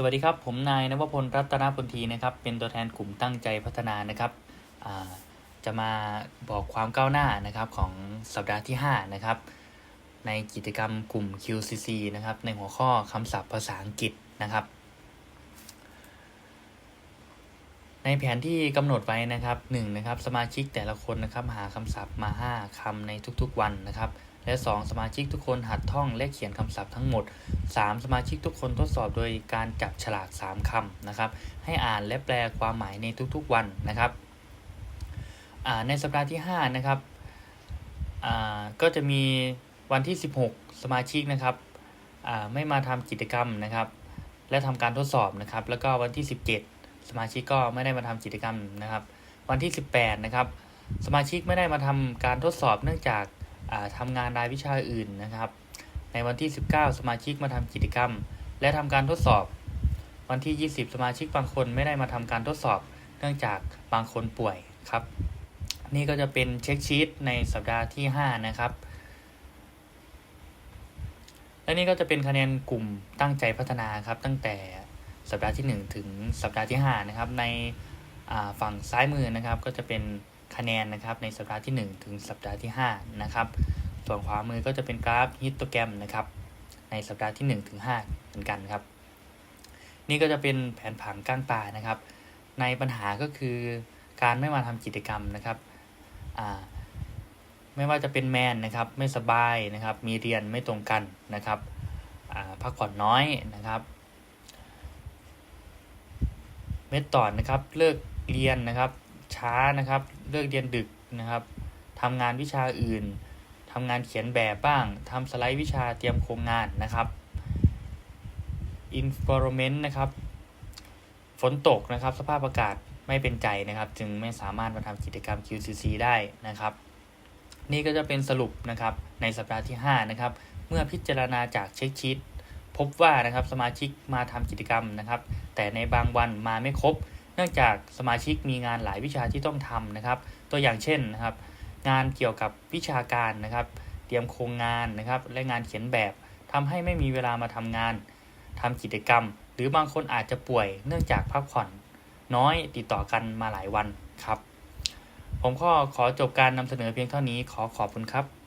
สวัสดีครับ ผมนายนวพลรัตนพลทีนะครับ เป็นตัวแทนกลุ่มตั้งใจพัฒนานะครับจะมาบอกความก้าวหน้านะครับของสัปดาห์ที่ 5 นะครับ ในกิจกรรมกลุ่ม QCC นะครับ ในหัวข้อคำศัพท์ภาษาอังกฤษนะครับ ในแผนที่กำหนดไว้นะครับ1นะครับ สมาชิกแต่ละคนนะครับ หาคำศัพท์มา 5คำในทุกๆวันนะครับและ 2 สมาชิกทุกคนหัดท่องและเขียนคำศัพท์ทั้งหมด 3 สมาชิกทุกคนทดสอบโดยการจับฉลาก 3คำนะครับ ให้อ่านและแปลความหมายในทุกๆวันนะครับในสัปดาห์ที่5นะครับก็จะมีวันที่ 16 สมาชิกนะครับไม่มาทำกิจกรรมนะครับ และทำการทดสอบนะครับ แล้วก็วันที่ 17 สมาชิกก็ไม่ได้มาทำกิจกรรมนะครับ วันที่ 18 นะครับ สมาชิกไม่ได้มาทำการทดสอบเนื่องจาก ทำงานรายวิชาอื่นนะครับ ในวันที่ 19 สมาชิกมาทำกิจกรรม และทำการทดสอบ วันที่ 20 สมาชิกบางคนไม่ได้มาทำการทดสอบ เนื่องจากบางคนป่วยครับ นี่ก็จะเป็นเช็คชีตในสัปดาห์ที่ 5 นะครับ และนี่ก็จะเป็นคะแนนกลุ่มตั้งใจพัฒนาครับ ตั้งแต่สัปดาห์ที่ 1 ถึงสัปดาห์ที่ 5 นะครับ ในฝั่งซ้ายมือนะครับก็จะเป็น คะแนนนะครับในสัปดาห์ที่ 1 ถึงสัปดาห์ที่5นะครับส่วนขวามือก็จะเป็นกราฟฮิตโตแกรมนะครับในสัปดาห์ที่ 1 ถึง 5 เหมือนกันครับ นี่ก็จะเป็นแผนผังก้างปลานะครับ ในปัญหาก็คือการไม่มาทำกิจกรรมนะครับไม่ว่าจะเป็นแมนนะครับไม่สบายนะครับ มีเรียนไม่ตรงกันนะครับพักผ่อนน้อยนะครับเม็ดต่อนนะครับเลิกเรียนนะครับ ช้านะครับ เลิกเรียนดึกนะครับทำงานวิชาอื่นทำงานเขียนแบบบ้างทำสไลด์วิชาเตรียมโครงงานนะครับ environment นะครับ ฝนตกนะครับ สภาพอากาศไม่เป็นใจนะครับ จึงไม่สามารถมาทำกิจกรรม QCC ได้นะครับ นี่ก็จะเป็นสรุปนะครับในสัปดาห์ที่ 5 นะครับ เมื่อพิจารณาจากเช็คชีตพบว่านะครับสมาชิกมาทำกิจกรรมนะครับ แต่ในบางวันมาไม่ครบ นื่องจากสมาชิกมีงานหลายวิชาที่ต้องทำนะครับ ตัวอย่างเช่นนะครับ งานเกี่ยวกับวิชาการนะครับ เตรียมโครงงานนะครับ และงานเขียนแบบทำให้ไม่มีเวลามาทำงานทำกิจกรรม หรือบางคนอาจจะป่วย เนื่องจากพักผ่อน น้อยติดต่อกันมาหลายวันครับ ผมก็ขอจบการนำเสนอเพียงเท่านี้ขอขอบคุณครับ